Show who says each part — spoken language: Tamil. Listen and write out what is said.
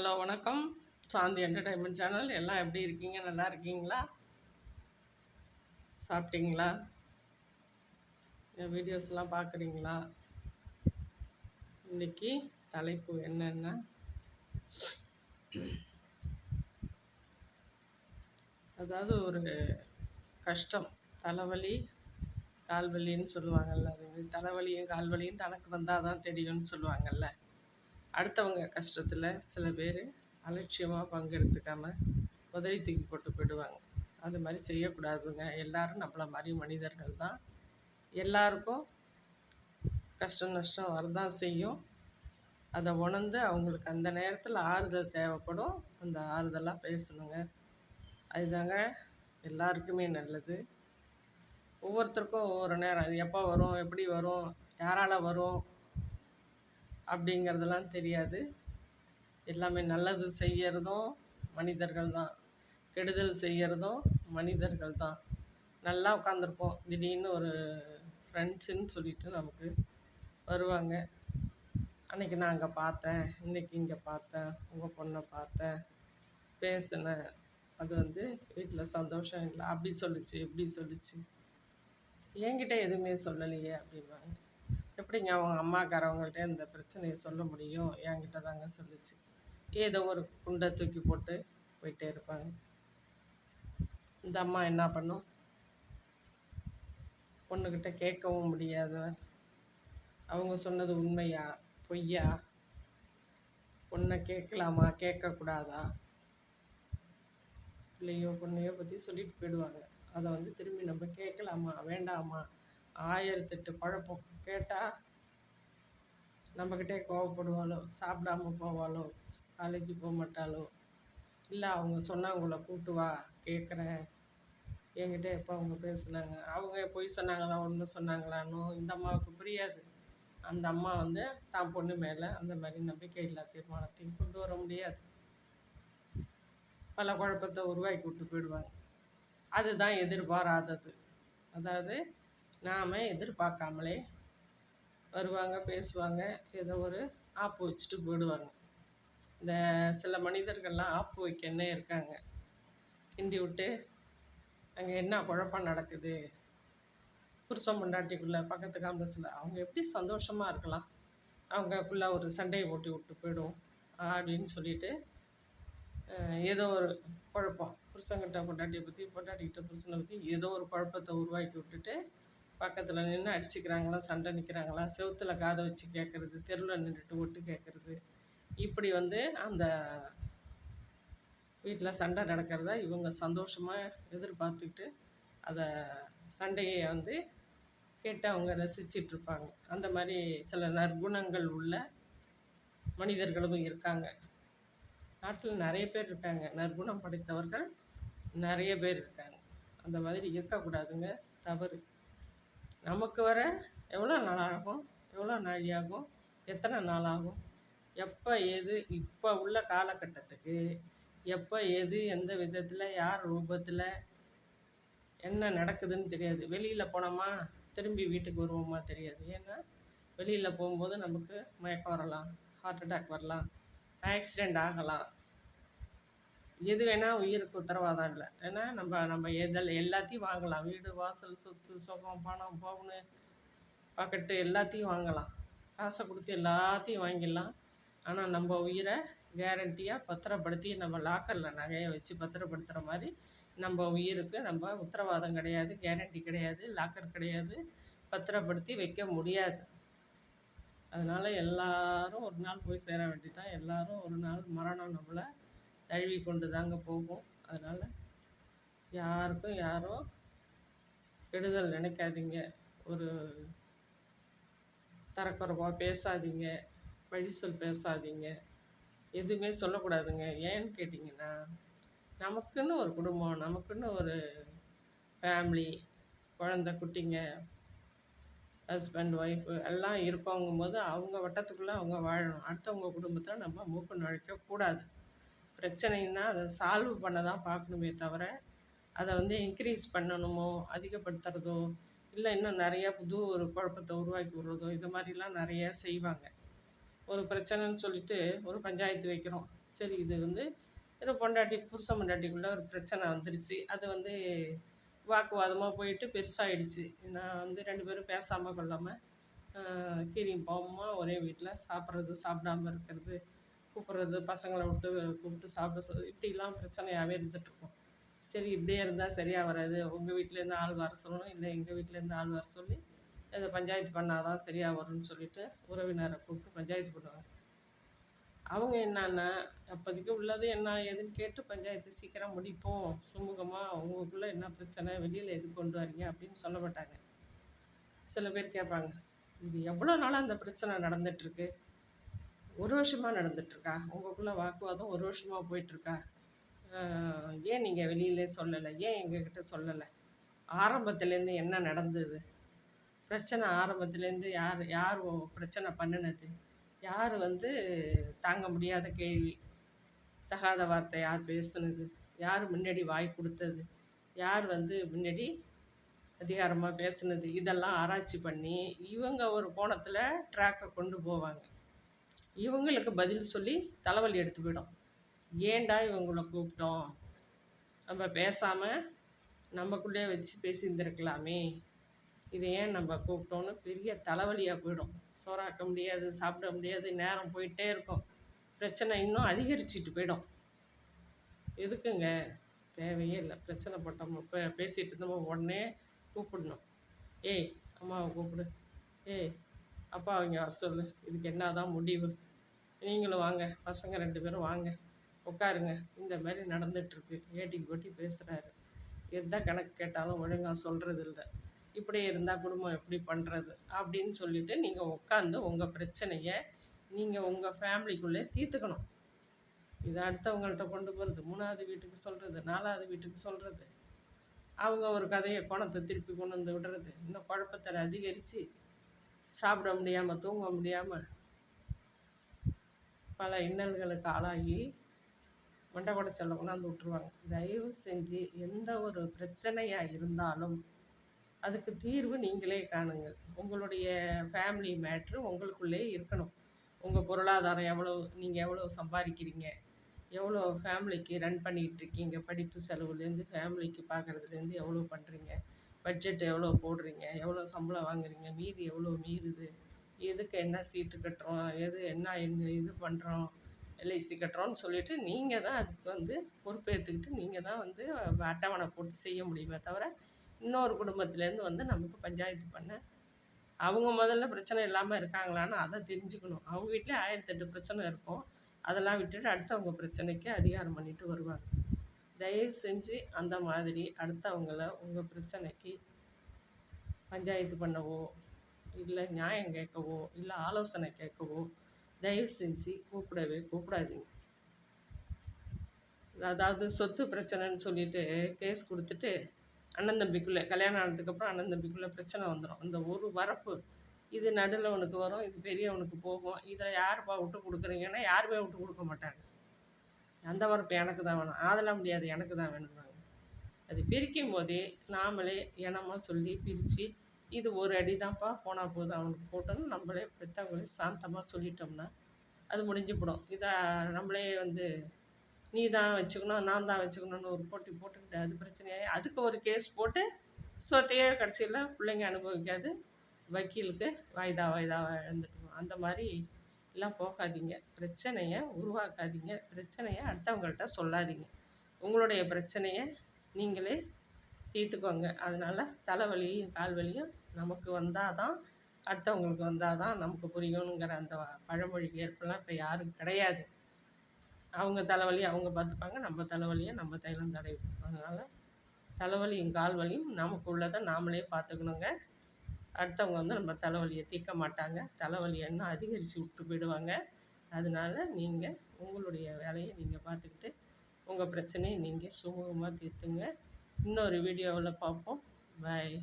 Speaker 1: ஹலோ வணக்கம் சாந்தி என்டர்டைன்மெண்ட் சேனல் எல்லாம் எப்படி இருக்கீங்க நல்லா இருக்கீங்களா சாப்பிட்டீங்களா என் வீடியோஸ்லாம் பார்க்குறீங்களா இன்னைக்கு தலைப்பு என்னென்னா அதாவது ஒரு கஷ்டம் தலைவலி கால்வலின்னு சொல்லுவாங்கள்ல அது தலைவலியும் கால்வலியும் தனக்கு வந்தால் தான் தெரியும்னு சொல்லுவாங்கள்ல அடுத்தவங்க கஷ்டத்தில் சில பேர் அலட்சியமாக பங்கெடுத்துக்காம உதவி தூக்கி போட்டு போயிடுவாங்க அது மாதிரி செய்யக்கூடாதுங்க எல்லோரும் நம்மளை மாதிரி மனிதர்கள் தான் எல்லாருக்கும் கஷ்டம் நஷ்டம் வரதான் செய்யும் அதை உணர்ந்து அவங்களுக்கு அந்த நேரத்தில் ஆறுதல் தேவைப்படும் அந்த ஆறுதலாக பேசணுங்க அதுதாங்க எல்லாருக்குமே நல்லது ஒவ்வொருத்தருக்கும் ஒவ்வொரு நேரம் அது எப்போ வரும் எப்படி வரும் யாரால் வரும் அப்படிங்கிறதெல்லாம் தெரியாது எல்லாமே நல்லது செய்கிறதும் மனிதர்கள் தான் கெடுதல் செய்கிறதும் மனிதர்கள் தான் நல்லா உட்காந்துருப்போம் திடீர்னு ஒரு ஃப்ரெண்ட்ஸுன்னு சொல்லிட்டு நமக்கு வருவாங்க அன்றைக்கி நான் அங்கே பார்த்தேன் இன்றைக்கி இங்கே பார்த்தேன் உங்கள் பொண்ணை பார்த்தேன் பேசினேன் அது வந்து வீட்டில் சந்தோஷம் இல்லை அப்படி சொல்லிச்சு இப்படி சொல்லிச்சு என்கிட்ட எதுவுமே சொல்லலையே அப்படிம்பாங்க எப்படிங்க அவங்க அம்மாக்காரவங்கள்ட்ட இந்த பிரச்சனையை சொல்ல முடியும் என்கிட்ட தாங்க சொல்லிச்சு ஏதோ ஒரு குண்டை தூக்கி போட்டு போயிட்டே இருப்பாங்க இந்த அம்மா என்ன பண்ணும் பொண்ணுக்கிட்ட கேட்கவும் முடியாது அவங்க சொன்னது உண்மையா பொய்யா பொண்ணை கேட்கலாமா கேட்கக்கூடாதா பிள்ளையோ பொண்ணையோ பற்றி சொல்லிட்டு போயிடுவாங்க அதை வந்து திரும்பி நம்ம கேட்கலாமா வேண்டாமா ஆயிரத்தெட்டு பழப்பம் கேட்டால் நம்மக்கிட்டே கோவப்படுவாளோ சாப்பிடாம போவாளோ காலேஜ் போக மாட்டாளோ இல்லை அவங்க சொன்னாங்க உங்களை கூட்டு வா கேட்குறேன் என்கிட்ட எப்போ அவங்க பேசுனாங்க அவங்க பொய் சொன்னாங்களா ஒன்று சொன்னாங்களான்னு இந்த அம்மாவுக்கு புரியாது அந்த அம்மா வந்து தான் பொண்ணு மேலே அந்த மாதிரி நம்பிக்கை இல்லா தீர்மானத்தையும் கொண்டு வர முடியாது பல குழப்பத்தை உருவாக்கி விட்டு போயிடுவாங்க அதுதான் எதிர்பாராதது அதாவது நாம் எதிர்பார்க்காமலே வருவாங்க பேசுவாங்க ஏதோ ஒரு ஆப்பு வச்சுட்டு போயிடுவாங்க இந்த சில மனிதர்கள்லாம் ஆப்பு என்ன இருக்காங்க கிண்டி விட்டு அங்கே என்ன குழப்பம் நடக்குது புருஷன் பொண்டாட்டிக்குள்ளே பக்கத்து காம்பஸில் அவங்க எப்படி சந்தோஷமாக இருக்கலாம் அவங்கக்குள்ளே ஒரு சண்டையை ஓட்டி விட்டு போயிடும் அப்படின்னு சொல்லிட்டு ஏதோ ஒரு குழப்பம் புருஷங்கிட்ட பொண்டாட்டியை பற்றி பொண்டாட்டிக்கிட்ட புருஷனை பற்றி ஏதோ ஒரு குழப்பத்தை உருவாக்கி விட்டுட்டு பக்கத்தில் நின்று அடிச்சுக்கிறாங்களா சண்டை நிற்கிறாங்களா செவத்தில் காதை வச்சு கேட்குறது தெருவில் நின்றுட்டு ஒட்டு கேட்குறது இப்படி வந்து அந்த வீட்டில் சண்டை நடக்கிறத இவங்க சந்தோஷமாக எதிர்பார்த்துக்கிட்டு அதை சண்டையை வந்து கேட்டு அவங்க ரசிச்சிட்ருப்பாங்க அந்த மாதிரி சில நற்குணங்கள் உள்ள மனிதர்களும் இருக்காங்க நாட்டில் நிறைய பேர் இருக்காங்க நற்குணம் படைத்தவர்கள் நிறைய பேர் இருக்காங்க அந்த மாதிரி இருக்கக்கூடாதுங்க தவறு நமக்கு வர எவ்வளோ நாளாகும் எவ்வளோ நாழியாகும் எத்தனை நாள் ஆகும் எப்போ எது இப்போ உள்ள காலகட்டத்துக்கு எப்போ எது எந்த விதத்தில் யார் ரூபத்தில் என்ன நடக்குதுன்னு தெரியாது வெளியில் போனோமா திரும்பி வீட்டுக்கு வருவோமா தெரியாது ஏன்னா வெளியில் போகும்போது நமக்கு மயக்கம் வரலாம் ஹார்ட் அட்டாக் வரலாம் ஆக்சிடெண்ட் ஆகலாம் எது வேணால் உயிருக்கு உத்தரவாதம் இல்லை ஏன்னா நம்ம நம்ம எதில் எல்லாத்தையும் வாங்கலாம் வீடு வாசல் சொத்து சுகம் பணம் பவுனு பக்கெட்டு எல்லாத்தையும் வாங்கலாம் காசை கொடுத்து எல்லாத்தையும் வாங்கிடலாம் ஆனால் நம்ம உயிரை கேரண்டியாக பத்திரப்படுத்தி நம்ம லாக்கரில் நகையை வச்சு பத்திரப்படுத்துகிற மாதிரி நம்ம உயிருக்கு நம்ம உத்தரவாதம் கிடையாது கேரண்டி கிடையாது லாக்கர் கிடையாது பத்திரப்படுத்தி வைக்க முடியாது அதனால் எல்லாரும் ஒரு நாள் போய் சேர வேண்டியதான் எல்லாரும் ஒரு நாள் மரணம் நம்மளை தழுவி கொண்டு தாங்க போகும் அதனால் யாருக்கும் யாரும் கெடுதல் நினைக்காதீங்க ஒரு தரக்குறைவாக பேசாதீங்க வழி சொல் பேசாதீங்க எதுவுமே சொல்லக்கூடாதுங்க ஏன்னு கேட்டிங்கன்னா நமக்குன்னு ஒரு குடும்பம் நமக்குன்னு ஒரு ஃபேமிலி குழந்த குட்டிங்க ஹஸ்பண்ட் ஒய்ஃபு எல்லாம் போது அவங்க வட்டத்துக்குள்ளே அவங்க வாழணும் அடுத்தவங்க குடும்பத்தில் நம்ம மூக்கு நுழைக்கக்கூடாது பிரச்சனைன்னா அதை சால்வ் பண்ண தான் பார்க்கணுமே தவிர அதை வந்து இன்க்ரீஸ் பண்ணணுமோ அதிகப்படுத்துறதோ இல்லை இன்னும் நிறையா புது ஒரு குழப்பத்தை உருவாக்கி விடுறதோ இது மாதிரிலாம் நிறையா செய்வாங்க ஒரு பிரச்சனைன்னு சொல்லிட்டு ஒரு பஞ்சாயத்து வைக்கிறோம் சரி இது வந்து ஒரு பொண்டாட்டி புருஷ பொண்டாட்டிக்குள்ளே ஒரு பிரச்சனை வந்துருச்சு அது வந்து வாக்குவாதமாக போயிட்டு பெருசாகிடுச்சு நான் வந்து ரெண்டு பேரும் பேசாமல் கொள்ளாமல் கீரியும் பாவமாக ஒரே வீட்டில் சாப்பிட்றது சாப்பிடாமல் இருக்கிறது கூப்பிட்றது பசங்களை விட்டு கூப்பிட்டு சாப்பிட இப்படிலாம் பிரச்சனையாகவே இருக்கும் சரி இப்படியே இருந்தால் சரியாக வராது உங்கள் வீட்டிலேருந்து ஆள் வர சொல்லணும் இல்லை எங்கள் வீட்டிலேருந்து ஆள் வர சொல்லி இதை பஞ்சாயத்து பண்ணால் தான் சரியாக வரும்னு சொல்லிட்டு உறவினரை கூப்பிட்டு பஞ்சாயத்து பண்ணுவாங்க அவங்க என்னன்னா அப்போதைக்கு உள்ளது என்ன ஏதுன்னு கேட்டு பஞ்சாயத்து சீக்கிரம் முடிப்போம் சுமூகமாக அவங்களுக்குள்ளே என்ன பிரச்சனை வெளியில் எது கொண்டு வரீங்க அப்படின்னு சொல்ல மாட்டாங்க சில பேர் கேட்பாங்க இது எவ்வளோ நாளாக அந்த பிரச்சனை நடந்துகிட்ருக்கு ஒரு வருஷமாக நடந்துகிட்ருக்கா உங்களுக்குள்ளே வாக்குவாதம் ஒரு வருஷமாக போயிட்டுருக்கா ஏன் நீங்கள் வெளியிலே சொல்லலை ஏன் எங்ககிட்ட சொல்லலை ஆரம்பத்துலேருந்து என்ன நடந்தது பிரச்சனை ஆரம்பத்துலேருந்து யார் யார் பிரச்சனை பண்ணினது யார் வந்து தாங்க முடியாத கேள்வி தகாத வார்த்தை யார் பேசுனது யார் முன்னாடி வாய் கொடுத்தது யார் வந்து முன்னாடி அதிகாரமாக பேசுனது இதெல்லாம் ஆராய்ச்சி பண்ணி இவங்க ஒரு கோணத்தில் ட்ராக்கை கொண்டு போவாங்க இவங்களுக்கு பதில் சொல்லி தலைவலி எடுத்து விடும் ஏண்டா இவங்கள கூப்பிட்டோம் நம்ம பேசாமல் நம்மக்குள்ளே வச்சு பேசியிருந்துருக்கலாமே இதை ஏன் நம்ம கூப்பிட்டோன்னு பெரிய தலைவலியாக போயிடும் சோறாக்க முடியாது சாப்பிட முடியாது நேரம் போயிட்டே இருக்கும் பிரச்சனை இன்னும் அதிகரிச்சிட்டு போயிடும் எதுக்குங்க தேவையே இல்லை பிரச்சனை போட்டோம் இப்போ பேசிகிட்டு இருந்தோம் உடனே கூப்பிடணும் ஏய் அம்மாவை கூப்பிடு ஏய் அப்பா அவங்க வர சொல்லு இதுக்கு என்ன தான் முடிவு நீங்களும் வாங்க பசங்க ரெண்டு பேரும் வாங்க உட்காருங்க இந்த மாதிரி நடந்துகிட்ருக்கு ஏட்டி போட்டி பேசுகிறாரு எந்த கணக்கு கேட்டாலும் ஒழுங்காக சொல்கிறது இல்லை இப்படி இருந்தால் குடும்பம் எப்படி பண்ணுறது அப்படின்னு சொல்லிவிட்டு நீங்கள் உட்காந்து உங்கள் பிரச்சனையை நீங்கள் உங்கள் ஃபேமிலிக்குள்ளே தீர்த்துக்கணும் இதை அடுத்தவங்கள்ட்ட கொண்டு போகிறது மூணாவது வீட்டுக்கு சொல்கிறது நாலாவது வீட்டுக்கு சொல்கிறது அவங்க ஒரு கதையை கோணத்தை திருப்பி கொண்டு வந்து விடுறது இன்னும் குழப்பத்தை அதிகரித்து சாப்பிட முடியாமல் தூங்க முடியாமல் பல இன்னல்களுக்கு ஆளாகி மண்டை செல்ல கொண்டாந்து விட்டுருவாங்க தயவு செஞ்சு எந்த ஒரு பிரச்சனையாக இருந்தாலும் அதுக்கு தீர்வு நீங்களே காணுங்கள் உங்களுடைய ஃபேமிலி மேட்ரு உங்களுக்குள்ளே இருக்கணும் உங்கள் பொருளாதாரம் எவ்வளோ நீங்கள் எவ்வளோ சம்பாதிக்கிறீங்க எவ்வளோ ஃபேமிலிக்கு ரன் பண்ணிகிட்டு இருக்கீங்க படிப்பு செலவுலேருந்து ஃபேமிலிக்கு பார்க்குறதுலேருந்து எவ்வளோ பண்ணுறீங்க பட்ஜெட் எவ்வளோ போடுறீங்க எவ்வளோ சம்பளம் வாங்குறீங்க மீதி எவ்வளோ மீறுது எதுக்கு என்ன சீட்டு கட்டுறோம் எது என்ன இது பண்ணுறோம் எல்ஐசி கட்டுறோன்னு சொல்லிவிட்டு நீங்கள் தான் அதுக்கு வந்து பொறுப்பேற்றுக்கிட்டு நீங்கள் தான் வந்து அட்டவணை போட்டு செய்ய முடியுமே தவிர இன்னொரு குடும்பத்துலேருந்து வந்து நமக்கு பஞ்சாயத்து பண்ண அவங்க முதல்ல பிரச்சனை இல்லாமல் இருக்காங்களான்னு அதை தெரிஞ்சுக்கணும் அவங்க வீட்டிலே ஆயிரத்தெட்டு பிரச்சனை இருக்கும் அதெல்லாம் விட்டுட்டு அடுத்தவங்க பிரச்சனைக்கு அதிகாரம் பண்ணிட்டு வருவாங்க தயவு செஞ்சு அந்த மாதிரி அடுத்தவங்கள உங்கள் பிரச்சனைக்கு பஞ்சாயத்து பண்ணவோ இல்லை நியாயம் கேட்கவோ இல்லை ஆலோசனை கேட்கவோ தயவு செஞ்சு கூப்பிடவே கூப்பிடாதீங்க அதாவது சொத்து பிரச்சனைன்னு சொல்லிட்டு கேஸ் கொடுத்துட்டு அண்ணன் தம்பிக்குள்ளே கல்யாணம் ஆனதுக்கப்புறம் அண்ணன் தம்பிக்குள்ளே பிரச்சனை வந்துடும் அந்த ஒரு வரப்பு இது நடுவில் உனக்கு வரும் இது பெரியவனுக்கு போகும் இதை யாருப்பா விட்டு கொடுக்குறீங்கன்னா யாருமே விட்டு கொடுக்க மாட்டாங்க அந்த வரப்பு எனக்கு தான் வேணும் ஆதலாக முடியாது எனக்கு தான் வேணுங்கிறாங்க அது பிரிக்கும் போதே நாமளே இனமாக சொல்லி பிரித்து இது ஒரு அடி தான்ப்பா போனால் போதும் அவனுக்கு போட்டோன்னு நம்மளே பெற்றவங்களே சாந்தமாக சொல்லிட்டோம்னா அது முடிஞ்சு போடும் இதை நம்மளே வந்து நீ தான் வச்சுக்கணும் நான் தான் வச்சுக்கணும்னு ஒரு போட்டி போட்டுக்கிட்டு அது பிரச்சனையாக அதுக்கு ஒரு கேஸ் போட்டு சொத்தையே கடைசியில் பிள்ளைங்க அனுபவிக்காது வக்கீலுக்கு வாய்தா வாய்தா இழந்துட்டுவோம் அந்த மாதிரி எல்லாம் போகாதீங்க பிரச்சனையை உருவாக்காதீங்க பிரச்சனையை அடுத்தவங்கள்ட்ட சொல்லாதீங்க உங்களுடைய பிரச்சனையை நீங்களே தீர்த்துக்கோங்க அதனால் தலைவலியும் கால் வலியும் நமக்கு வந்தால் தான் அடுத்தவங்களுக்கு வந்தால் தான் நமக்கு புரியணுங்கிற அந்த பழமொழிக்கு ஏற்பெல்லாம் இப்போ யாரும் கிடையாது அவங்க தலைவலியும் அவங்க பார்த்துப்பாங்க நம்ம தலைவலியும் நம்ம தைலம் தடையும் அதனால் தலைவலியும் கால் வலியும் நமக்கு உள்ளதை நாமளே பார்த்துக்கணுங்க அடுத்தவங்க வந்து நம்ம தலைவலியை தீர்க்க மாட்டாங்க தலைவலி எண்ணம் அதிகரித்து விட்டு போயிடுவாங்க அதனால் நீங்கள் உங்களுடைய வேலையை நீங்கள் பார்த்துக்கிட்டு உங்கள் பிரச்சனையை நீங்கள் சுமூகமாக தீர்த்துங்க இன்னொரு வீடியோவில் பார்ப்போம் பாய்